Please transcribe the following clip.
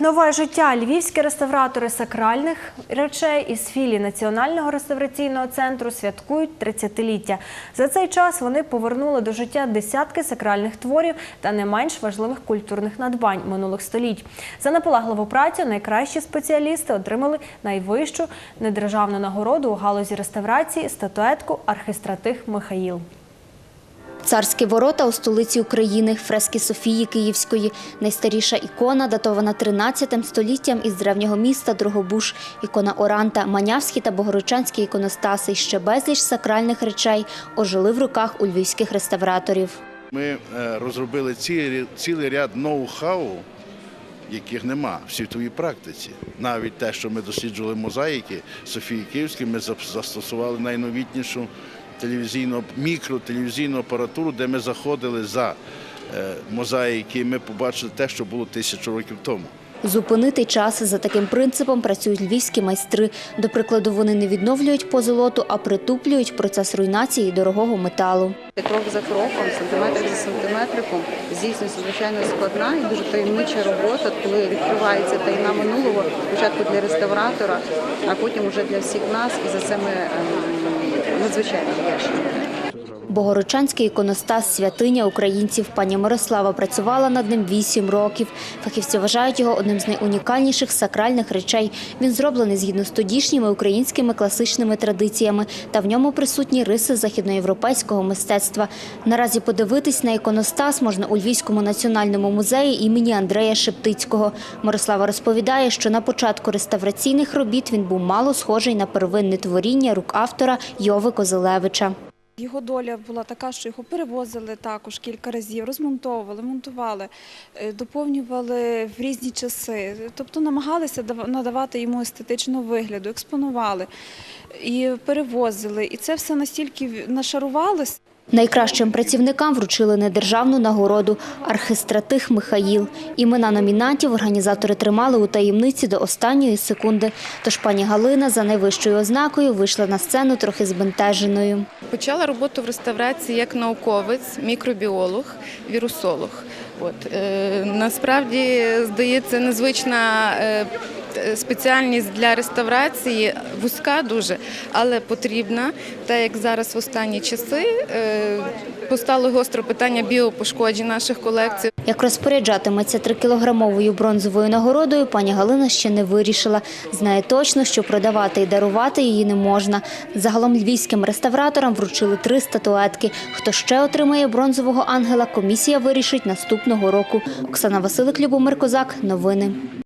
Нове життя львівські реставратори сакральних речей із філії Національного реставраційного центру святкують 30-ліття. За цей час вони повернули до життя десятки сакральних творів та не менш важливих культурних надбань минулих століть. За наполегливу працю найкращі спеціалісти отримали найвищу недержавну нагороду у галузі реставрації статуетку архистратих Михаїл. Царські ворота у столиці України, фрески Софії Київської, найстаріша ікона, датована 13 століттям із древнього міста Дрогобуш, ікона Оранта, Манявські та Богородчанські іконостаси, ще безліч сакральних речей ожили в руках у львівських реставраторів. Ми е, розробили ці- цілий ряд ноу-хау, яких нема в світовій практиці. Навіть те, що ми досліджували мозаїки Софії Київської, ми застосували найновітнішу телевізійну мікротелевізійну апаратуру, де ми заходили за е, мозаїки, і ми побачили те, що було тисячу років тому. Зупинити час за таким принципом працюють львівські майстри. До прикладу, вони не відновлюють позолоту, а притуплюють процес руйнації дорогого металу. Крок за кроком, сантиметр за сантиметриком здійснюється звичайно складна і дуже таємнича робота, коли відкривається таїна минулого, спочатку для реставратора, а потім вже для всіх нас, і за це ми ем, надзвичайно вдячні. Богородчанський іконостас святиня українців пані Мирослава працювала над ним вісім років. Фахівці вважають його одним з найунікальніших сакральних речей. Він зроблений згідно з тодішніми українськими класичними традиціями, та в ньому присутні риси західноєвропейського мистецтва. Наразі подивитись на іконостас можна у Львівському національному музеї імені Андрея Шептицького. Мирослава розповідає, що на початку реставраційних робіт він був мало схожий на первинне творіння рук автора Йови Козелевича. Його доля була така, що його перевозили також кілька разів, розмонтовували, монтували, е, доповнювали в різні часи. Тобто намагалися надавати йому естетичного вигляду, експонували і перевозили. І це все настільки нашарувалось. Найкращим працівникам вручили недержавну нагороду архистратих Михаїл. Імена номінантів організатори тримали у таємниці до останньої секунди. Тож пані Галина за найвищою ознакою вийшла на сцену трохи збентеженою. Почала роботу в реставрації як науковець, мікробіолог, вірусолог. От е, насправді здається незвична е, спеціальність для реставрації, вузька дуже, але потрібна. Та як зараз в останні часи е, постало гостро питання біопошкоджень наших колекцій. Як розпоряджатиметься трикілограмовою бронзовою нагородою, пані Галина ще не вирішила. Знає точно, що продавати і дарувати її не можна. Загалом львівським реставраторам вручили три статуетки. Хто ще отримає бронзового ангела, комісія вирішить наступного року. Оксана Василик, Любомир Козак. Новини.